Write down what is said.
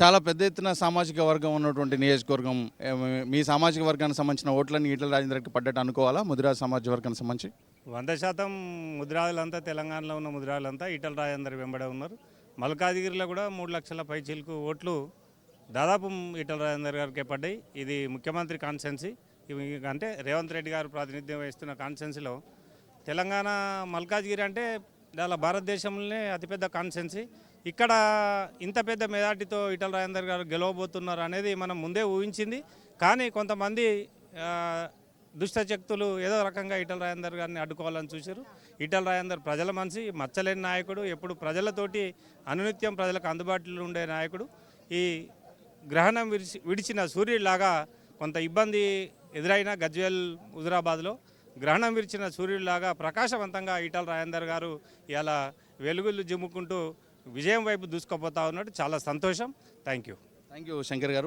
చాలా పెద్ద ఎత్తున సామాజిక వర్గం ఉన్నటువంటి నియోజకవర్గం మీ సామాజిక వర్గానికి సంబంధించిన ఓట్లని ఈటల రాజేందర్కి పడ్డట్టు అనుకోవాలా? ముదిరాజ్ సామాజిక వర్గానికి సంబంధించి? వంద శాతం ముదిరాజులంతా తెలంగాణలో ఉన్న ముదిరాజులంతా ఈటల రాజేంద్ర వెంబడే ఉన్నారు. మల్కాజిగిరిలో కూడా మూడు లక్షల పైచీలకు ఓట్లు దాదాపు ఈటల రాజేందర్ గారికి పడ్డాయి. ఇది ముఖ్యమంత్రి కాన్సెన్సీ అంటే రేవంత్ రెడ్డి గారు ప్రాతినిధ్యం వహిస్తున్న కాన్సెన్సీలో తెలంగాణ మల్కాజ్గిరి అంటే ఇలా భారతదేశంలోనే అతిపెద్ద కాన్సెన్సీ ఇక్కడ ఇంత పెద్ద మెజార్టీతో ఇటల రాజేందర్ గారు గెలవబోతున్నారు అనేది మనం ముందే ఊహించింది. కానీ కొంతమంది దుష్టశక్తులు ఏదో రకంగా ఇటల రాజేందర్ గారిని అడ్డుకోవాలని చూశారు. ఇటల రాజేందర్ ప్రజల మనిషి మచ్చలేని నాయకుడు ఎప్పుడు ప్రజలతోటి అనునిత్యం ప్రజలకు అందుబాటులో ఉండే నాయకుడు. ఈ గ్రహణం విడిచి విడిచిన సూర్యుడిలాగా కొంత ఇబ్బంది ఎదురైన గజ్వేల్ హుజురాబాద్లో గ్రహణం విరిచిన సూర్యుడిలాగా ప్రకాశవంతంగా ఈటల రాజేందర్ గారు ఇలా వెలుగులు జిమ్ముకుంటూ విజయం వైపు దూసుకుపోతా ఉన్నాడు చాలా సంతోషం. Thank you thank you Shankar garu.